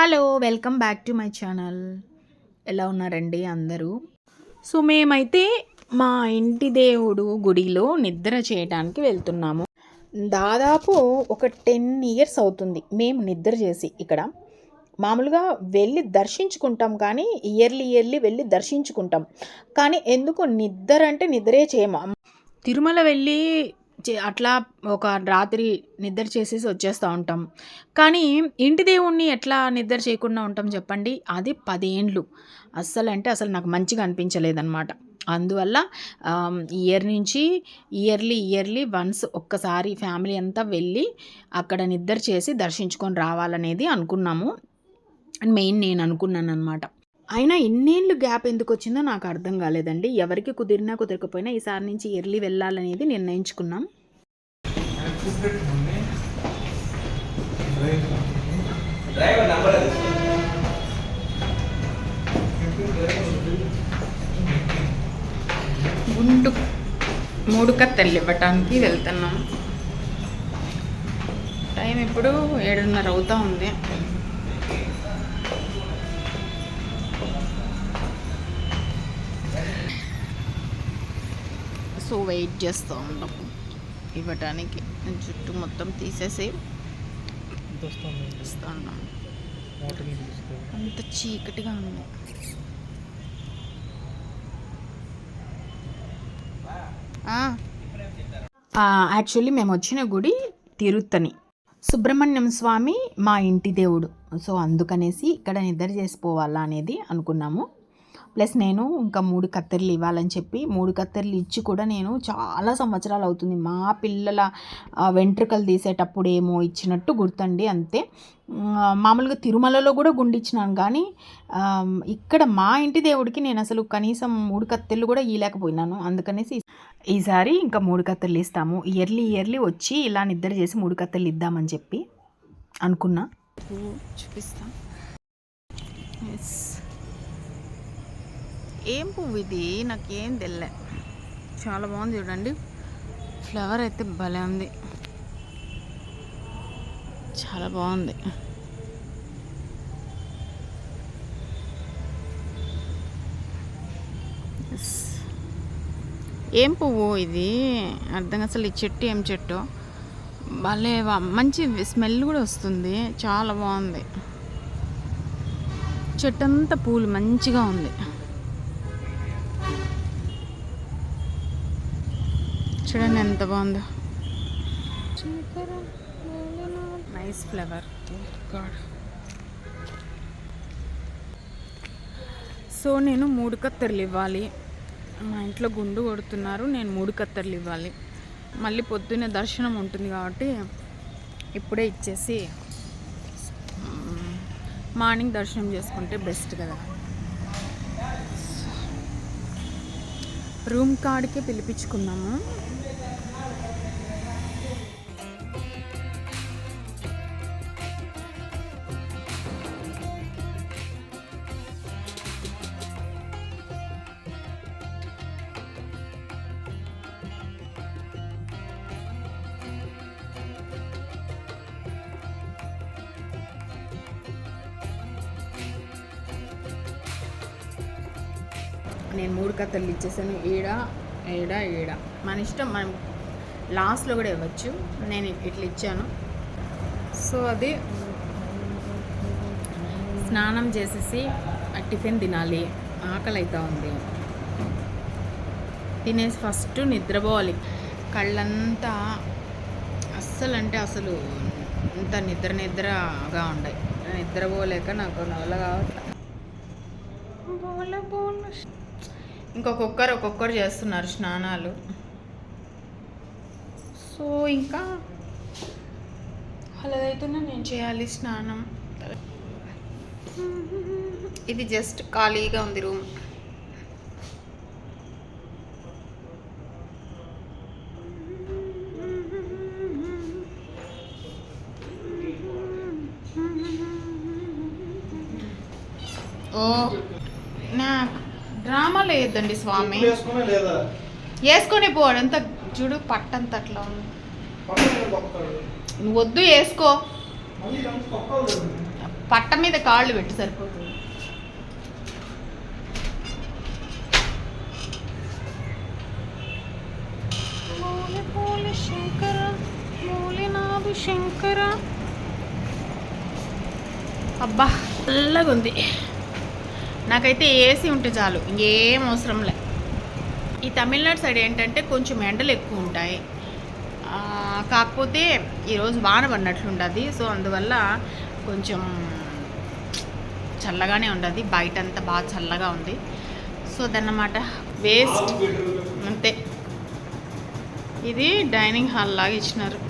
Hello welcome back to my channel. ఎలా ఉన్నారండి అందరూ? సో మేమైతే మా ఇంటి దేవుడు గుడిలో నిద్ర చేయడానికి వెళ్తున్నాము. దాదాపు ఒక టెన్ ఇయర్స్ అవుతుంది మేము నిద్ర చేసి ఇక్కడ. మామూలుగా వెళ్ళి దర్శించుకుంటాం కానీ ఇయర్లీ ఇయర్లీ వెళ్ళి దర్శించుకుంటాం. కానీ ఎందుకు నిద్ర అంటే నిద్రే చేయము. తిరుమల వెళ్ళి అట్లా ఒక రాత్రి నిద్ర చేసేసి వచ్చేస్తూ ఉంటాం. కానీ ఇంటి దేవుణ్ణి ఎట్లా నిద్ర చేయకుండా ఉంటాం చెప్పండి? అది పదేండ్లు. అస్సలు అంటే అసలు నాకు మంచిగా అనిపించలేదన్నమాట. అందువల్ల ఇయర్ నుంచి ఇయర్లీ ఇయర్లీ వన్స్ ఒక్కసారి ఫ్యామిలీ అంతా వెళ్ళి అక్కడ నిద్ర చేసి దర్శించుకొని రావాలనేది అనుకున్నాము. మెయిన్ నేను అనుకున్నాను అనమాట అయినా ఇన్నేళ్ళు గ్యాప్ ఎందుకు వచ్చిందో నాకు అర్థం కాలేదండి. ఎవరికి కుదిరినా కుదరకపోయినా ఈసారి నుంచి ఇయర్లీ వెళ్ళాలనేది నిర్ణయించుకున్నాం. గుండు మూడు కత్తెలు ఇవ్వటానికి వెళ్తున్నాం. టైం ఇప్పుడు ఏడున్నర అవుతా ఉంది. సో వెయిట్ చేస్తూ ఉంటాం ఇవ్వటానికి. జుట్టు మొత్తం తీసేసి ఇస్తూ ఉన్నాం. అంత చీకటిగా ఉంది. యాక్చువల్లీ మేము వచ్చిన గుడి తిరుత్తని సుబ్రహ్మణ్యం స్వామి మా ఇంటి దేవుడు. సో అందుకనేసి ఇక్కడ నిద్ర చేసిపోవాలా అనేది అనుకున్నాము. ప్లస్ నేను ఇంకా మూడు కత్తెరలు ఇవ్వాలని చెప్పి మూడు కత్తెరలు ఇచ్చి కూడా నేను చాలా సంవత్సరాలు అవుతుంది. మా పిల్లల వెంట్రుకలు తీసేటప్పుడు ఏమో ఇచ్చినట్టు గుర్తండి అంతే. మామూలుగా తిరుమలలో కూడా గుండిచ్చినాను కానీ ఇక్కడ మా ఇంటి దేవుడికి నేను అసలు కనీసం మూడు కత్తెలు కూడా ఇయలేకపోయినాను అందుకనేసి ఈసారి ఇంకా మూడు కత్తెలు ఇస్తాము. ఇయర్లీ ఇయర్లీ వచ్చి ఇలా నిద్ర చేసి మూడు కత్తెలు ఇద్దామని చెప్పి అనుకున్నా. చూపిస్తా. ఎస్ ఏం పువ్వు ఇది? నాకేం తెల్లే. చాలా బాగుంది చూడండి. ఫ్లవర్ అయితే భలే ఉంది. చాలా బాగుంది. ఏం పువ్వు ఇది? అర్థం అసలు ఈ చెట్టు ఏం చెట్టు? భలే మంచి స్మెల్ కూడా వస్తుంది. చాలా బాగుంది. చెట్టు అంతా పూలు మంచిగా ఉంది. చూడండి ఎంత బాగుందో. నైస్ ఫ్లవర్ గాడ్ సో నేను మూడు కత్తెరలు ఇవ్వాలి. మా ఇంట్లో గుండు కొడుతున్నారు నేను మూడు కత్తెరలు ఇవ్వాలి. మళ్ళీ పొద్దున్నే దర్శనం ఉంటుంది కాబట్టి ఇప్పుడే ఇచ్చేసి మార్నింగ్ దర్శనం చేసుకుంటే బెస్ట్ కదా. రూమ్ కార్డ్కే పిలిపించుకున్నాము నేను ఇచ్చేసాను. ఈడ ఈడ ఈడ. మన ఇష్టం మనం లాస్ట్లో కూడా ఇవ్వచ్చు. నేను ఇట్లా ఇచ్చాను. సో అది స్నానం చేసేసి టిఫిన్ తినాలి. ఆకలి అవుతా ఉంది. తినేసి ఫస్ట్ నిద్రపోవాలి. కళ్ళంతా అస్సలు అంటే అసలు ఇంత నిద్ర నిద్రగా ఉండే. నిద్రపోలేక నాకు నవల కావట్లేదు బోల బోల ఇంకొకొక్కరు ఒక్కొక్కరు చేస్తున్నారు స్నానాలు. సో ఇంకా అలాగైతేనే నేను చేయాలి స్నానం. ఇది జస్ట్ ఖాళీగా ఉంది రూమ్. ఓ వేయద్దండి స్వామి. వేసుకునే పోవాడు అంత చూడు పట్టంత అట్లా ఉంది. నువ్వు వద్దు వేసుకో. పట్ట మీద కాళ్ళు పెట్టి సరిపోతుంది. మూలి పూలి శంకర మూలినాభి శంకర. అబ్బా చల్లగా ఉంది నాకైతే ఏసీ ఉంటే చాలు ఇంకేం అవసరం లే. ఈ తమిళనాడు సైడ్ ఏంటంటే కొంచెం ఎండలు ఎక్కువ ఉంటాయి. కాకపోతే ఈరోజు వాన పడినట్లుండదు సో అందువల్ల కొంచెం చల్లగానే ఉండదు. బయట అంతా బాగా చల్లగా ఉంది. సో దన్నమాట వేస్ట్. అంతే. ఇది డైనింగ్ హాల్ లాగా ఇచ్చినారు.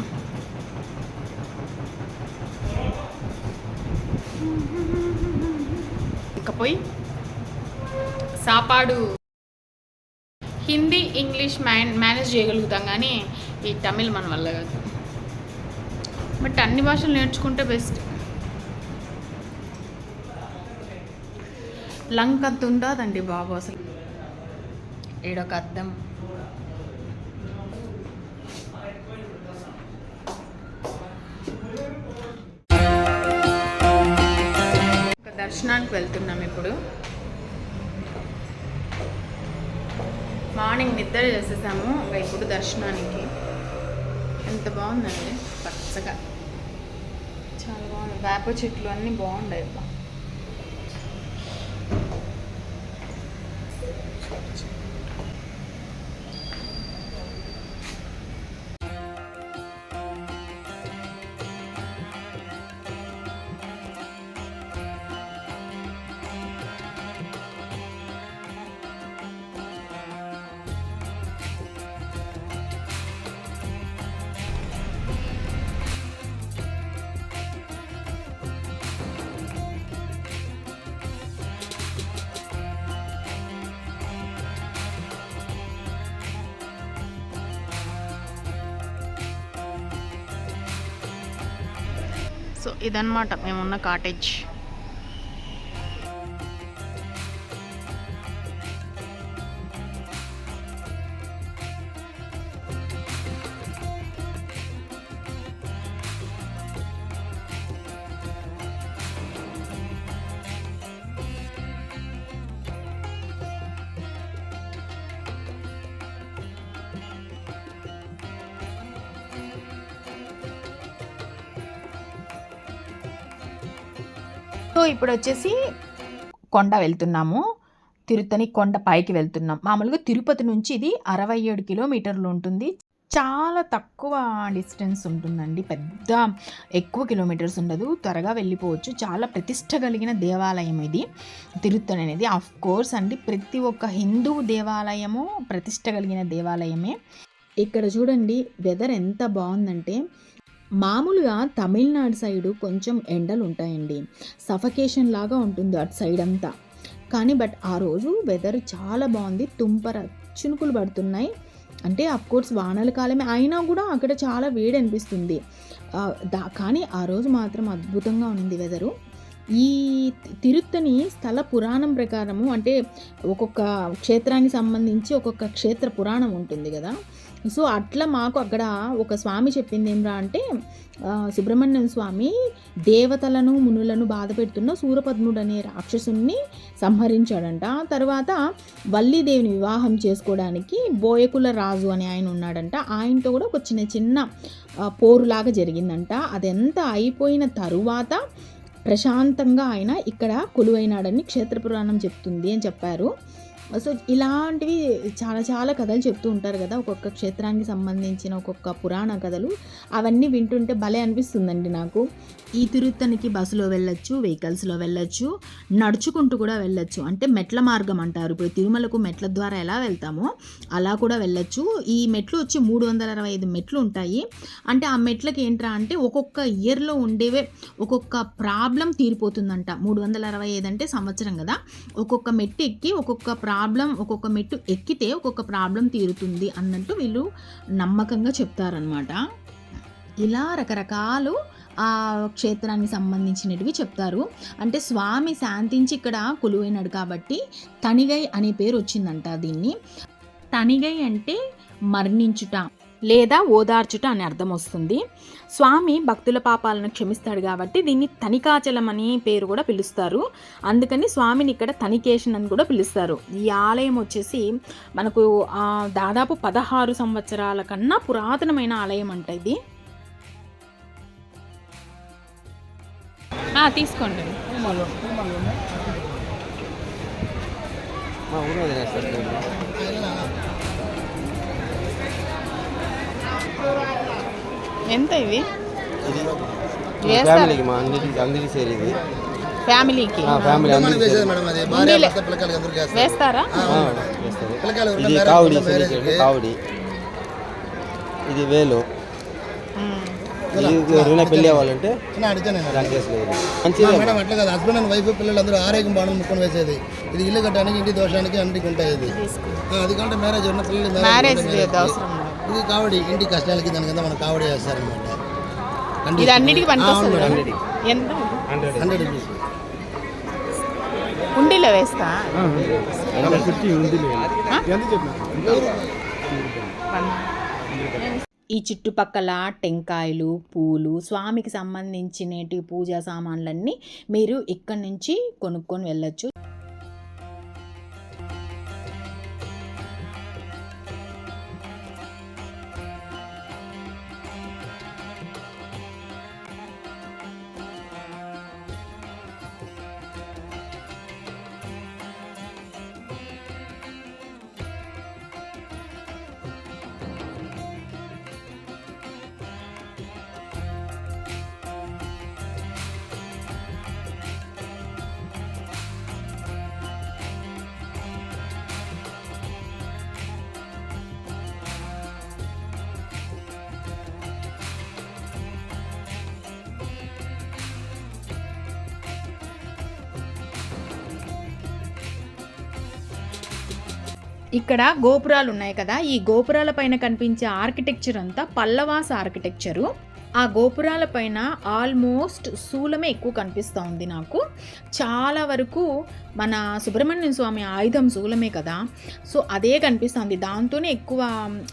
ఇకపోయి సాపాడు. హిందీ ఇంగ్లీష్ మ్యాన్ మేనేజ్ చేయగలుగుతాం కానీ ఈ తమిళ్ మన వల్ల కాదు. బట్ అన్ని భాషలు నేర్చుకుంటే బెస్ట్. లంక్ అంత ఉండదండి బాబు అసలు. ఈడొక అద్దం. ఒక దర్శనానికి వెళ్తున్నాం ఇప్పుడు. మార్నింగ్ నిద్ర చేసేసాము. ఇంకా ఇప్పుడు దర్శనానికి. ఎంత బాగుందండి. పచ్చగా. చాలా బాగుంది. వేప చెట్లు అన్నీ బాగున్నాయి ఇదన్నమాట. మేమున్న కాటేజ్ ఇప్పుడు వచ్చేసి కొండ వెళ్తున్నాము. తిరుత్తని కొండ పైకి వెళ్తున్నాం. మామూలుగా తిరుపతి నుంచి ఇది అరవై ఏడు కిలోమీటర్లు ఉంటుంది. చాలా తక్కువ డిస్టెన్స్ ఉంటుందండి. పెద్ద ఎక్కువ కిలోమీటర్స్ ఉండదు. త్వరగా వెళ్ళిపోవచ్చు. చాలా ప్రతిష్ట కలిగిన దేవాలయం ఇది. తిరుత్తని అనేది ఆఫ్ కోర్స్ అండి. ప్రతి ఒక్క హిందూ దేవాలయము ప్రతిష్ట కలిగిన దేవాలయమే. ఇక్కడ చూడండి వెదర్ ఎంత బాగుందంటే మామూలుగా తమిళనాడు సైడు కొంచెం ఎండలు ఉంటాయండి సఫకేషన్ లాగా ఉంటుంది అటు సైడ్ అంతా. కానీ బట్ ఆ రోజు వెదర్ చాలా బాగుంది. తుంపర చినుకులు పడుతున్నాయి. అంటే కోర్స్ వానల కాలమే. అయినా కూడా అక్కడ చాలా వేడి అనిపిస్తుంది. దా కానీ ఆ రోజు మాత్రం అద్భుతంగా ఉంది వెదరు. ఈ తిరుత్తని స్థల పురాణం ప్రకారము అంటే ఒక్కొక్క క్షేత్రానికి సంబంధించి ఒక్కొక్క క్షేత్ర పురాణం ఉంటుంది కదా. సో అట్లా మాకు అక్కడ ఒక స్వామి చెప్పింది ఏమిరా అంటే సుబ్రహ్మణ్యం స్వామి దేవతలను మునులను బాధ పెడుతున్న సూరపద్ముడు అనే రాక్షసుని సంహరించాడంట తర్వాత వల్లీదేవిని వివాహం చేసుకోవడానికి బోయకుల రాజు అని ఆయన ఉన్నాడంట. ఆయనతో కూడా ఒక చిన్న చిన్న పోరులాగా జరిగిందంట. అదంతా అయిపోయిన తరువాత ప్రశాంతంగా ఆయన ఇక్కడ కొలువైనాడని క్షేత్ర పురాణం చెప్తుంది అని చెప్పారు. సో ఇలాంటివి చాలా చాలా కథలు చెప్తూ ఉంటారు కదా. ఒక్కొక్క క్షేత్రానికి సంబంధించిన ఒక్కొక్క పురాణ కథలు అవన్నీ వింటుంటే భలే అనిపిస్తుందండి నాకు. ఈ తిరుత్తనికి బస్సులో వెళ్ళొచ్చు వెహికల్స్లో వెళ్ళొచ్చు నడుచుకుంటూ కూడా వెళ్ళొచ్చు. అంటే మెట్ల మార్గం అంటారు. ఇప్పుడు తిరుమలకు మెట్ల ద్వారా ఎలా వెళ్తామో అలా కూడా వెళ్ళొచ్చు. ఈ మెట్లు వచ్చి మూడు వందల అరవై ఐదు మెట్లు ఉంటాయి. అంటే ఆ మెట్లకి ఏంట్రా అంటే ఒక్కొక్క ఇయర్లో ఉండేవే ఒక్కొక్క ప్రాబ్లం తీరిపోతుందంట. మూడు వందల అరవై ఐదు అంటే సంవత్సరం కదా. ఒక్కొక్క మెట్టు ఎక్కి ఒక్కొక్క ప్రాబ్లం ఒక్కొక్క మెట్టు ఎక్కితే ఒక్కొక్క ప్రాబ్లం తీరుతుంది అన్నట్టు వీళ్ళు నమ్మకంగా చెప్తారనమాట ఇలా రకరకాలు ఆ క్షేత్రానికి సంబంధించినటివి చెప్తారు. అంటే స్వామి శాంతించి ఇక్కడ కొలువైనాడు కాబట్టి తనిగై అనే పేరు వచ్చిందంట దీన్ని. తనిగై అంటే మరణించుట లేదా ఓదార్చుట అని అర్థం వస్తుంది. స్వామి భక్తుల పాపాలను క్షమిస్తాడు కాబట్టి దీన్ని తనికాచలం అని పేరు కూడా పిలుస్తారు. అందుకని స్వామిని ఇక్కడ తనికేషన్ అని కూడా పిలుస్తారు. ఈ ఆలయం వచ్చేసి మనకు దాదాపు పదహారు సంవత్సరాల కన్నా పురాతనమైన ఆలయం అంట ఇది. భార్య భర్త పిల్లకాయలకి అందరికీ వేస్తారు. ఇది కావుడి ఇది వేలు. ఎవరైనా పెళ్ళి అవ్వాలంటే మేడం అట్లా కాదు. హస్బెండ్ అండ్ వైఫ్ పిల్లలు అందరూ ఆరోగ్యం బాణం ముక్కొని వేసేది. ఇది ఇల్లు కట్టడానికి ఇంటి దోషానికి అన్నిటికి ఉంటాయి ఇది అది కంటే మ్యారేజ్ ఉన్న పిల్లలు మ్యారేజ్. ఇది కావడి ఇంటి కష్టాలకి దాని కింద మనం కావడి వేస్తారనమాట ఇది అన్నిటికీ పనికొస్తుంది? హండ్రెడ్ ఎంత రూపీస్ వేస్తా? ఫిఫ్టీ ఉంది ఈ చుట్టుపక్కల టెంకాయలు పూలు స్వామికి సంబంధించినటి పూజా సామాన్లన్నీ మీరు ఇక్కడి నుంచి కొనుక్కొని వెళ్ళొచ్చు. ఇక్కడ గోపురాలు ఉన్నాయి కదా. ఈ గోపురాల పైన కనిపించే ఆర్కిటెక్చర్ అంతా పల్లవాస ఆర్కిటెక్చరు ఆ గోపురాల పైన ఆల్మోస్ట్ శూలమే ఎక్కువ కనిపిస్తూ ఉంది నాకు. చాలా వరకు మన సుబ్రహ్మణ్యం స్వామి ఆయుధం శూలమే కదా. సో అదే కనిపిస్తుంది దాంతోనే ఎక్కువ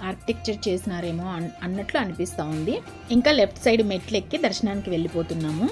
ఆర్కిటెక్చర్ చేసినారేమో అన్- అన్నట్లు అనిపిస్తూ ఉంది. ఇంకా లెఫ్ట్ సైడ్ మెట్లు ఎక్కి దర్శనానికి వెళ్ళిపోతున్నాము.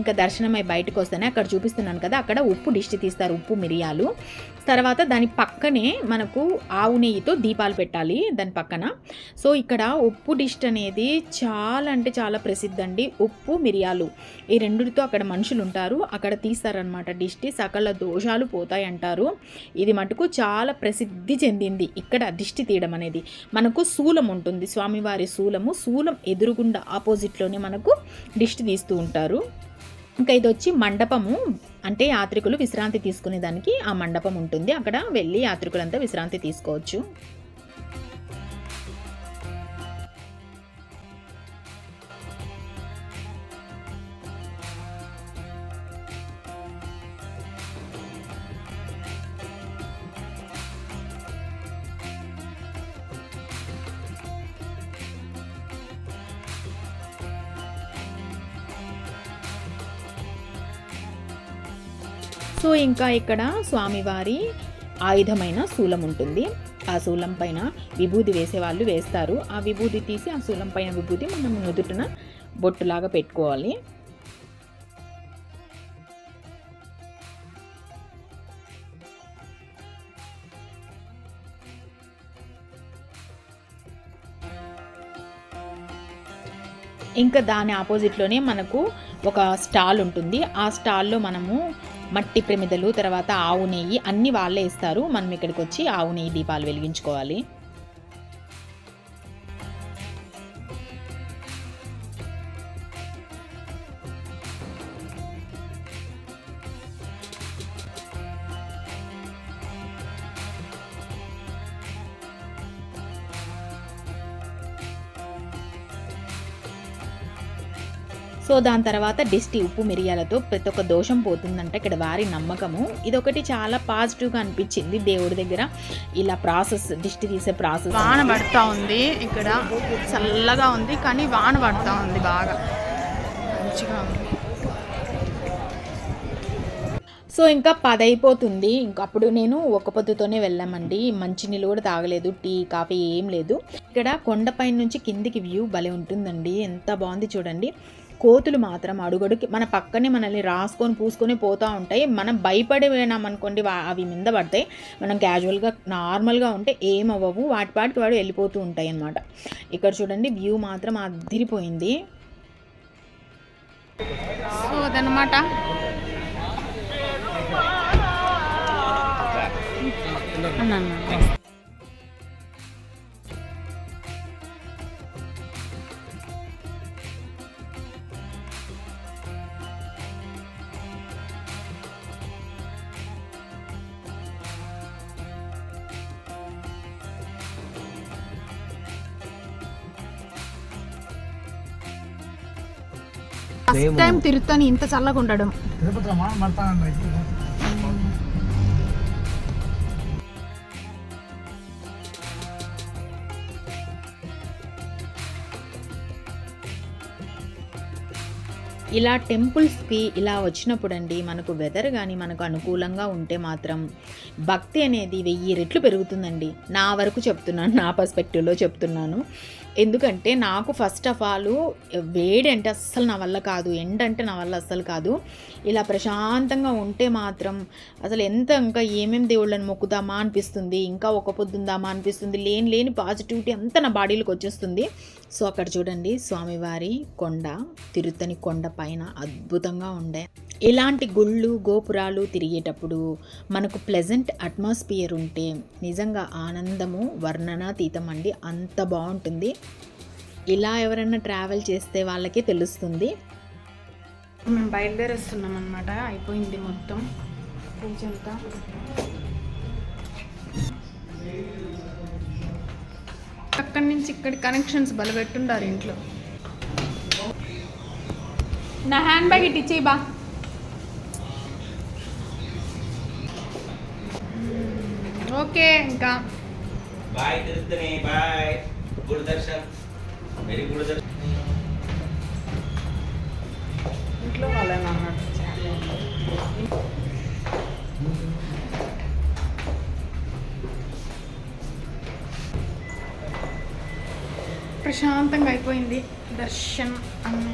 ఇంకా దర్శనమై బయటకు వస్తేనే అక్కడ చూపిస్తున్నాను కదా అక్కడ ఉప్పు దిష్టి తీస్తారు ఉప్పు మిరియాలు. తర్వాత దాని పక్కనే మనకు ఆవు నెయ్యితో దీపాలు పెట్టాలి దాని పక్కన. సో ఇక్కడ ఉప్పు దిష్టి అనేది చాలా అంటే చాలా ప్రసిద్ధి అండి ఉప్పు మిరియాలు ఈ రెండుతో అక్కడ మనుషులు ఉంటారు. అక్కడ తీస్తారనమాట దిష్టి సకల దోషాలు పోతాయి అంటారు ఇది మటుకు చాలా ప్రసిద్ధి చెందింది. ఇక్కడ దిష్టి తీయడం అనేది. మనకు శూలం ఉంటుంది. స్వామివారి శూలము శూలం ఎదురుగుండా ఆపోజిట్లోనే మనకు దిష్టి తీస్తూ ఉంటారు. ఇంకా ఇది వచ్చి మండపము అంటే యాత్రికులు విశ్రాంతి తీసుకునేదానికి ఆ మండపం ఉంటుంది. అక్కడ వెళ్ళి యాత్రికులంతా విశ్రాంతి తీసుకోవచ్చు. సో ఇంకా ఇక్కడ స్వామివారి ఆయుధమైన శూలం ఉంటుంది. ఆ శూలం పైన విభూది వేసేవాళ్ళు వేస్తారు. ఆ విభూది తీసి ఆ శూలం పైన విభూతి మనం నుదుటిన బొట్టులాగా పెట్టుకోవాలి. ఇంకా దాని ఆపోజిట్లోనే మనకు ఒక స్టాల్ ఉంటుంది. ఆ స్టాల్లో మనము మట్టి ప్రమిదలు తర్వాత ఆవు నెయ్యి అన్నీ వాళ్ళే ఇస్తారు. మనం ఇక్కడికి వచ్చి ఆవు నెయ్యి దీపాలు వెలిగించుకోవాలి. సో దాని తర్వాత డిస్టి ఉప్పు మిరియాలతో ప్రతి ఒక్క దోషం పోతుందంట ఇక్కడ వారి నమ్మకము. ఇదొకటి చాలా పాజిటివ్గా అనిపించింది దేవుడి దగ్గర. ఇలా ప్రాసెస్ దిష్టి తీసే ప్రాసెస్ వాన పడతా ఉంది ఇక్కడ. చల్లగా ఉంది కానీ వాన పడతా ఉంది బాగా. మంచిగా ఉంది. సో ఇంకా పది అయిపోతుంది ఇంకా అప్పుడు నేను ఒక పొద్దుతోనే వెళ్ళామండి. మంచినీళ్ళు కూడా తాగలేదు. టీ కాఫీ ఏం లేదు. ఇక్కడ కొండపై నుంచి కిందికి వ్యూ భలే ఉంటుందండి. ఎంత బాగుంది చూడండి. కోతులు మాత్రం అడుగడుకి మన పక్కనే మనల్ని రాసుకొని పూసుకొని పోతూ ఉంటాయి. మనం భయపడినామనుకోండి అవి మీద పడతాయి. మనం క్యాజువల్గా నార్మల్గా ఉంటే ఏమవ్వవు. వాటి పాటికి వాడు వెళ్ళిపోతూ ఉంటాయి అన్నమాట. ఇక్కడ చూడండి వ్యూ మాత్రం అదిరిపోయింది. సో అదనమాట ఫస్ట్ టైం తిరుత్తని ఇంత చల్లగా ఉండడం. ఇలా టెంపుల్స్కి ఇలా వచ్చినప్పుడు అండి మనకు వెదర్ కానీ మనకు అనుకూలంగా ఉంటే మాత్రం భక్తి అనేది వెయ్యి రెట్లు పెరుగుతుందండి. నా వరకు చెప్తున్నాను నా పర్స్పెక్టివ్లో చెప్తున్నాను. ఎందుకంటే నాకు ఫస్ట్ ఆఫ్ ఆల్ వేడి అంటే అస్సలు నా వల్ల కాదు ఎండ అంటే నా వల్ల అస్సలు కాదు. ఇలా ప్రశాంతంగా ఉంటే మాత్రం అసలు ఎంత ఇంకా ఏమేమి దేవుళ్ళని మొక్కుదామా అనిపిస్తుంది ఇంకా ఒక పొద్దుందామా అనిపిస్తుంది లేని లేని పాజిటివిటీ అంతా నా బాడీలోకి వచ్చేస్తుంది. సో అక్కడ చూడండి స్వామివారి కొండ తిరుత్తని కొండ పైన అద్భుతంగా ఉండే. ఇలాంటి గుళ్ళు గోపురాలు తిరిగేటప్పుడు మనకు ప్లెజెంట్ అట్మాస్ఫియర్ ఉంటే నిజంగా ఆనందము వర్ణనాతీతం అండి అంత బాగుంటుంది. ఇలా ఎవరైనా ట్రావెల్ చేస్తే వాళ్ళకే తెలుస్తుంది. మేము బయలుదేరేస్తున్నాం అనమాట అయిపోయింది మొత్తం. పూజ అంతా అక్కడి నుంచి ఇక్కడి కనెక్షన్స్ బలపెట్టుండారు ఇంట్లో. నా హ్యాండ్ బ్యాగ్ ఇటు ఇచ్చేయి బా. ఓకే ఇంకా. Bye bye good darshan very good darshan ఇంట్లో వాళ్ళని అన్నట్టు ప్రశాంతంగా అయిపోయింది దర్శనం అన్న.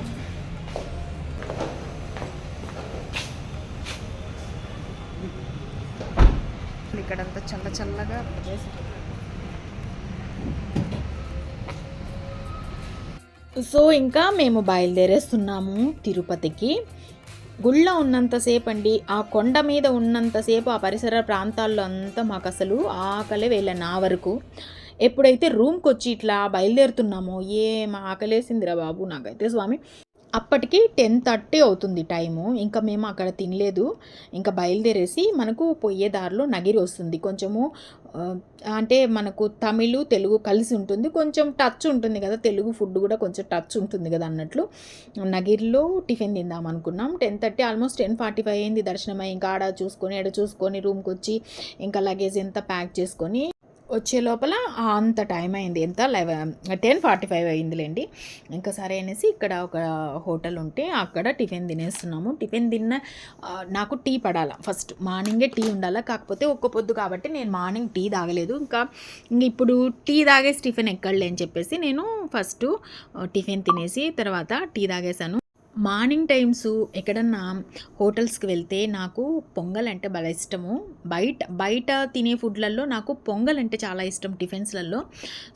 ఇక్కడంతా చల్ల చల్లగా ప్రదేశం సో ఇంకా మేము బయలుదేరేస్తున్నాము తిరుపతికి. గుళ్ళో ఉన్నంతసేపు అండి ఆ కొండ మీద ఉన్నంతసేపు ఆ పరిసర ప్రాంతాల్లో అంతా మాకు అసలు ఆకలే వేళ నా వరకు. ఎప్పుడైతే రూమ్కి వచ్చి ఇట్లా బయలుదేరుతున్నామో ఏం ఆకలేసిందిరా బాబు నాకైతే స్వామి. అప్పటికి టెన్ థర్టీ అవుతుంది టైము. ఇంకా మేము అక్కడ తినలేదు. ఇంకా బయలుదేరేసి మనకు పోయే దారిలో నగిరి వస్తుంది. కొంచెము అంటే మనకు తమిళ్ తెలుగు కలిసి ఉంటుంది. కొంచెం టచ్ ఉంటుంది కదా తెలుగు ఫుడ్ కూడా కొంచెం టచ్ ఉంటుంది కదా అన్నట్లు. నగిరిలో టిఫిన్ తిందాం అనుకున్నాం. Ten thirty almost ten forty five అయింది దర్శనమై. ఇంకా ఆడ చూసుకొని ఆడ చూసుకొని రూమ్కి వచ్చి ఇంకా లగేజ్ ఎంత ప్యాక్ చేసుకొని వచ్చే లోపల అంత టైం అయింది. ఎంత? లెవెన్ టెన్ ఫార్టీ ఫైవ్ అయిందిలేండి. ఇంకా సరే అనేసి ఇక్కడ ఒక హోటల్ ఉంటే అక్కడ టిఫిన్ తినేస్తున్నాము. టిఫిన్ తిన్న నాకు టీ పడాలా. ఫస్ట్ మార్నింగే టీ ఉండాలా. కాకపోతే ఒక్క పొద్దు కాబట్టి నేను మార్నింగ్ టీ తాగలేదు. ఇంకా ఇప్పుడు టీ తాగేసి టిఫిన్ ఎక్కడలే అని చెప్పేసి నేను ఫస్ట్ టిఫిన్ తినేసి తర్వాత టీ తాగేసాను మార్నింగ్ టైమ్స్ ఎక్కడన్నా హోటల్స్కి వెళ్తే నాకు పొంగల్ అంటే భలే ఇష్టము. బయట బయట తినే ఫుడ్లలో నాకు పొంగల్ అంటే చాలా ఇష్టం టిఫిన్స్లలో.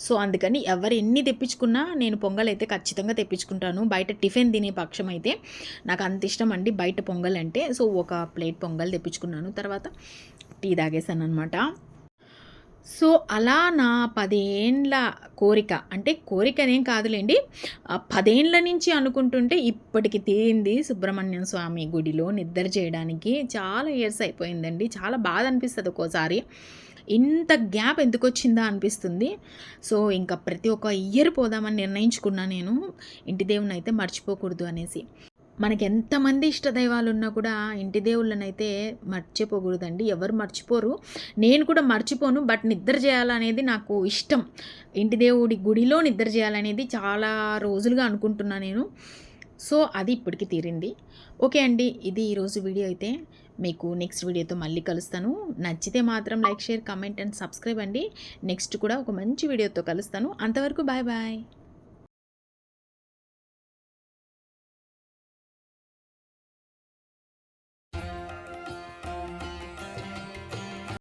సో అందుకని ఎవరు ఎన్ని తెప్పించుకున్నా నేను పొంగల్ అయితే ఖచ్చితంగా తెప్పించుకుంటాను. బయట టిఫిన్ తినే పక్షం అయితే నాకు అంత ఇష్టం అండి బయట పొంగల్ అంటే సో ఒక ప్లేట్ పొంగల్ తెప్పించుకున్నాను. తర్వాత టీ తాగేసాను అనమాట సో అలా నా పదేండ్ల కోరిక అంటే కోరికనేం కాదులేండి పదేండ్ల నుంచి అనుకుంటుంటే ఇప్పటికి తీరింది సుబ్రహ్మణ్యం స్వామి గుడిలో నిద్ర చేయడానికి. చాలా ఇయర్స్ అయిపోయిందండి. చాలా బాధ అనిపిస్తుంది ఒక్కోసారి. ఇంత గ్యాప్ ఎందుకు వచ్చిందా అనిపిస్తుంది. సో ఇంకా ప్రతి ఒక్క ఇయర్ పోదామని నిర్ణయించుకున్నా నేను. ఇంటి దేవుని అయితే మర్చిపోకూడదు అనేసి. మనకి ఎంతమంది ఇష్టదైవాలు ఉన్నా కూడా ఇంటి దేవుళ్ళనైతే మర్చిపోకూడదండి. ఎవరు మర్చిపోరు. నేను కూడా మర్చిపోను. బట్ నిద్ర చేయాలనేది నాకు ఇష్టం. ఇంటి దేవుడి గుడిలో నిద్ర చేయాలనేది చాలా రోజులుగా అనుకుంటున్నా నేను. సో అది ఇప్పటికి తీరింది. ఓకే అండి. ఇది ఈరోజు వీడియో అయితే. మీకు నెక్స్ట్ వీడియోతో మళ్ళీ కలుస్తాను. నచ్చితే మాత్రం like share comment and subscribe అండి. నెక్స్ట్ కూడా ఒక మంచి వీడియోతో కలుస్తాను. అంతవరకు బాయ్ బాయ్.